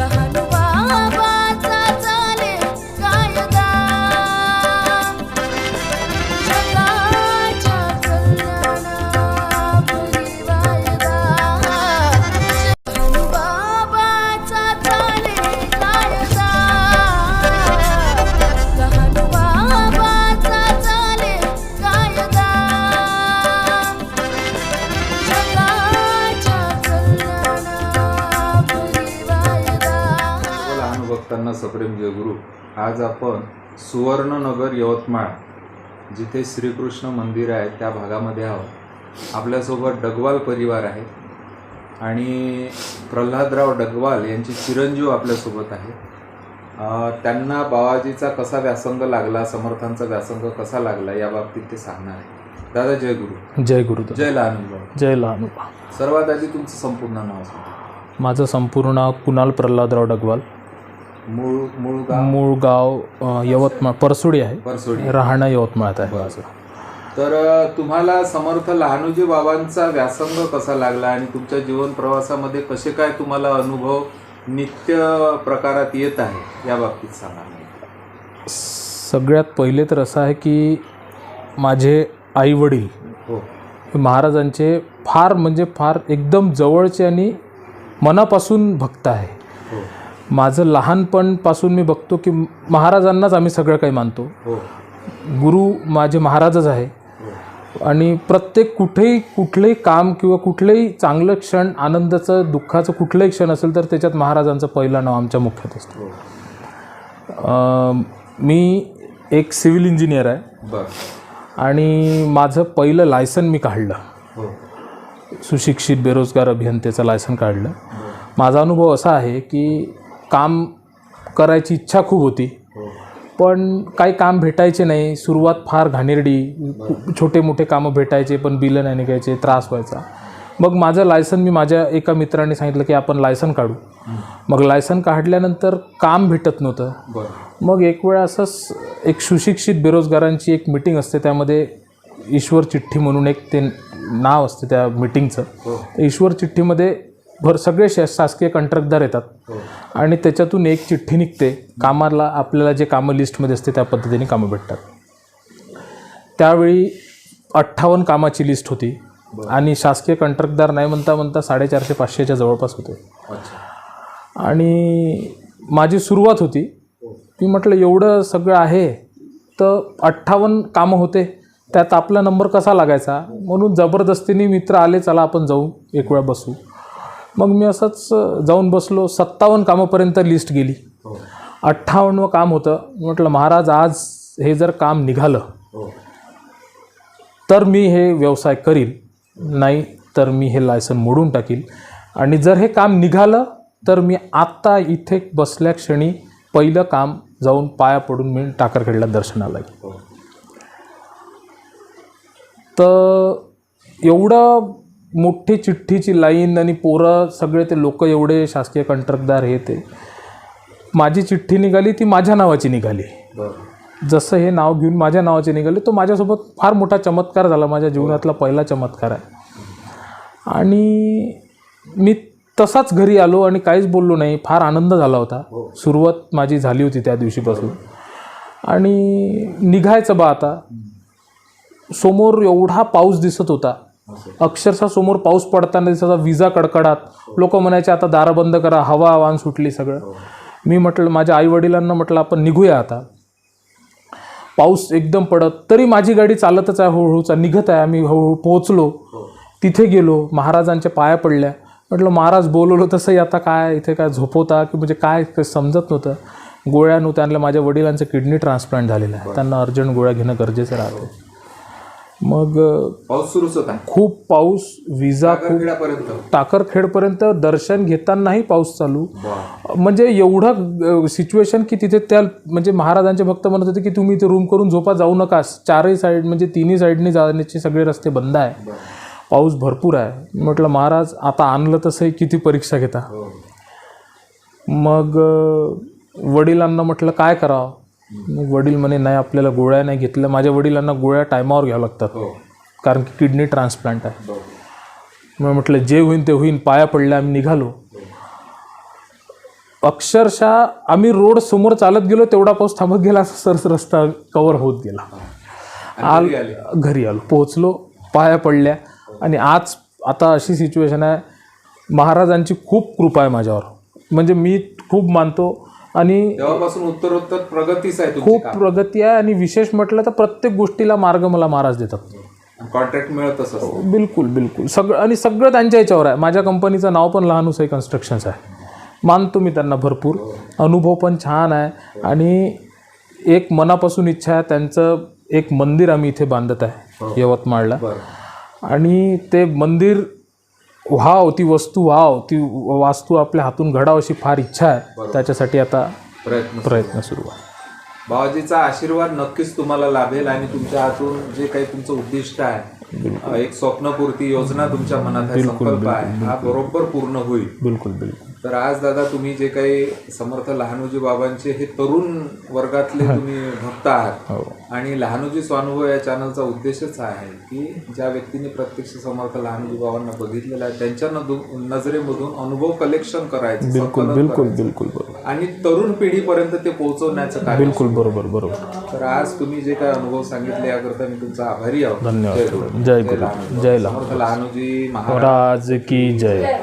लहान सप्रेम जयगुरु आज आपण सुवर्णनगर यवतमाळ जिथे श्रीकृष्ण मंदिर आहे त्या भागामध्ये आहोत. आपल्यासोबत डगवाल परिवार आहे आणि प्रल्हादराव डगवाल यांचे चिरंजीव आपल्यासोबत आहे. त्यांना बाबाजीचा कसा व्यासंग लागला समर्थांचा व्यासंग कसा लागला या बाबतीत ते सांगणार आहे. दादा जय गुरु. जय गुरु जय लहान जय लहान सर्वात आधी तुमचं संपूर्ण नाव माझं संपूर्ण नाव कुणाल प्रल्हादराव डगवाल. मूळ मूळ गाव? मूळ गाव अ, यवतमाळ परसुडी आहे. परसोडी. राहणं यवतमाळात आहे. माझं तर तुम्हाला समर्थ लहानोजी बाबांचा व्यासंग कसा लागला आणि तुमच्या जीवन प्रवासामध्ये कसे काय तुम्हाला अनुभव नित्य प्रकारात येत आहे या बाबतीत सांगा सगळ्यात पहिले तर असं आहे की माझे आई वडील हो महाराजांचे फार म्हणजे फार एकदम जवळचे आणि मनापासून भक्त आहे. हो. माझं लहानपणपासून मी बघतो की महाराजांनाच आम्ही सगळं काही मानतो. हो. गुरु माझे महाराजच आहे. आणि प्रत्येक कुठेही कुठलंही काम किंवा कुठलंही चांगलं क्षण आनंदाचं दुःखाचं कुठलंही क्षण असेल तर त्याच्यात महाराजांचं पहिलं नाव आमच्या मुख्यात असतं. हो. मी एक सिव्हिल इंजिनियर आहे. आणि माझं पहिलं लायसन मी काढलं. हो. सुशिक्षित बेरोजगार अभियंतेचं लायसन काढलं. माझा अनुभव असा आहे की काम करायची इच्छा खूप होती. हो. पण काही काम भेटायचे नाही. सुरुवात फार घाणेरडी छोटे मोठे कामं भेटायचे पण बिलं नाही निघायचे त्रास व्हायचा. मग माझं लायसन मी माझ्या एका मित्राने सांगितलं की आपण लायसन काढू. मग लायसन काढल्यानंतर काम भेटत नव्हतं. मग एक वेळा असंच एक सुशिक्षित बेरोजगारांची एक मिटिंग असते. त्यामध्ये ईश्वर चिठ्ठी म्हणून एक ते नाव असते त्या मिटिंगचं. हो. ईश्वर चिठ्ठीमध्ये भर सगळे शा शासकीय कंत्राटदार येतात. हो. आणि त्याच्यातून एक चिठ्ठी निघते. कामाला आपल्याला जे कामं लिस्टमध्ये असते त्या पद्धतीने कामं भेटतात. त्यावेळी अठ्ठावन्न कामाची लिस्ट होती. आणि शासकीय कंत्राटदार नाही म्हणता म्हणता साडेचारशे पाचशेच्या जवळपास होते. आणि माझी सुरुवात होती. हो. मी म्हटलं एवढं सगळं आहे तर अठ्ठावन्न कामं होते. त्यात आपला नंबर कसा लागायचा? म्हणून जबरदस्तीने मित्र आले चला आपण जाऊ. एक वेळा बसू. मग मी असंच जाऊन बसलो. सत्तावन्न कामापर्यंत लिस्ट गेली. हो. अठ्ठावन्नवं काम होतं. म्हटलं महाराज आज हे जर काम निघालं हो. तर मी हे व्यवसाय करील नाही तर मी हे लायसन मोडून टाकील आणि जर हे काम निघालं तर मी आत्ता इथे बसल्या क्षणी पहिलं काम जाऊन पाया पडून मी टाकरखेडला दर्शनाला येईल हो. तर एवढं मोठी चिठ्ठीची लाईन आणि पोरं सगळे ते लोक एवढे शासकीय कंत्राटदार हे ते. माझी चिठ्ठी निघाली ती माझ्या नावाची निघाली. जसं हे नाव घेऊन माझ्या नावाचे निघाले तो माझ्यासोबत फार मोठा चमत्कार झाला. माझ्या जीवनातला पहिला चमत्कार आहे. आणि मी तसाच घरी आलो आणि काहीच बोललो नाही. फार आनंद झाला होता. सुरुवात माझी झाली होती त्या दिवशीपासून. आणि निघायचं बा आता. समोर एवढा पाऊस दिसत होता. अक्षरशः समोर पाऊस पडताना दिसायचा विजा कडकडात. लोक म्हणायचे आता दारं बंद करा हवा वान सुटली सगळं. मी म्हटलं माझ्या आई वडिलांना म्हटलं आपण निघूया आता. पाऊस एकदम पडत तरी माझी गाडी चालतच आहे हळूहळूचा निघत आहे. आम्ही हळूहळू पोहोचलो. तिथे गेलो महाराजांच्या पाया पडल्या. म्हटलं महाराज बोलवलं तसंही आता काय इथे काय झोपवता? की म्हणजे काय समजत नव्हतं. गोळ्या नव्हत्या आणल्या माझ्या वडिलांचं किडनी ट्रान्सप्लांट झालेलं आहे. त्यांना अर्जंट गोळ्या घेणं गरजेचं राहते. मग पाऊस सुरूच होता. खूप पाऊस विजा खूप टाकरखेडपर्यंत. दर्शन घेतानाही पाऊस चालू. म्हणजे एवढं सिच्युएशन की तिथे त्या म्हणजे महाराजांचे भक्त म्हणत होते की तुम्ही इथे रूम करून झोपा जाऊ नका. चारही साईड म्हणजे तिन्ही साईडनी जाण्याचे सगळे रस्ते बंद आहे. पाऊस भरपूर आहे. म्हटलं महाराज आता आणलं तसंही किती परीक्षा घेता? हो. मग वडिलांना म्हटलं काय करावं? मग वडील म्हणे नाही आपल्याला गोळ्या नाही घेतल्या. माझ्या वडिलांना गोळ्या टायमावर घ्याव्या लागतात. हो. कारण की किडनी ट्रान्सप्लांट आहे. बरोबर मग म्हटलं जे होईन ते होईन. पाया पडल्या आम्ही निघालो. अक्षरशः आम्ही रोड समोर चालत गेलो तेवढा पाऊस थांबत गेला असं सरस रस्ता कवर होत गेला. आले. घरी आलो? पोहोचलो पाया पडल्या. आणि आज आता अशी सिच्युएशन आहे. महाराजांची खूप कृपा आहे माझ्यावर. म्हणजे मी खूप मानतो आणि तेव्हापासून उत्तरोत्तर प्रगतीच आहे खूप प्रगती आहे आणि विशेष म्हटलं तर प्रत्येक गोष्टीला मार्ग मला महाराज देतात. कॉन्ट्रॅक्ट मिळतच असतं. बिलकुल बिलकुल. सगळं आणि सगळं त्यांच्या याच्यावर आहे. माझ्या कंपनीचं नाव पण लहानुसाई कन्स्ट्रक्शन्स आहे. मानतो मी त्यांना भरपूर. अनुभव पण छान आहे. आणि एक मनापासून इच्छा आहे त्यांचं एक मंदिर आम्ही इथे बांधत आहे यवतमाळला. बरं. आणि ते मंदिर व्हाव ती वस्तू व्हाव ती वास्तू आपल्या हातून घडाव अशी फार इच्छा आहे. त्याच्यासाठी आता प्रयत्न प्रयत्न सुरू आहे. बाबाजीचा आशीर्वाद नक्कीच तुम्हाला लाभेल आणि तुमच्या हातून जे काही तुमचं उद्दिष्ट आहे एक स्वप्नपूर्ती योजना तुमच्या मनात आहे संकल्प आहे हा बरोबर पूर्ण होईल. बिलकुल बिलकुल. तर आज दादा तुम्ही जे काही समर्थ लहानोजी बाबांचे हे तरुण वर्गातले तुम्ही भक्त आहात. हो. आणि लहानोजी स्वानुभव या चॅनलचा उद्देशच हा आहे की ज्या व्यक्तीने प्रत्यक्ष समर्थ लहानोजी बाबांना बघितलेलं आहे त्यांच्या नजरेमधून अनुभव कलेक्शन करायचं बिलकुल बिलकुल. बिलकुल बरोबर. आणि तरुण पिढीपर्यंत ते पोहोचवण्याचं कार्य बिलकुल बरोबर बरोबर. तर आज तुम्ही जे काय अनुभव सांगितले याकरता मी तुमचा आभारी आहोत. धन्यवाद जय गुरु. जय जय लहानोजी. महाराज. की जय.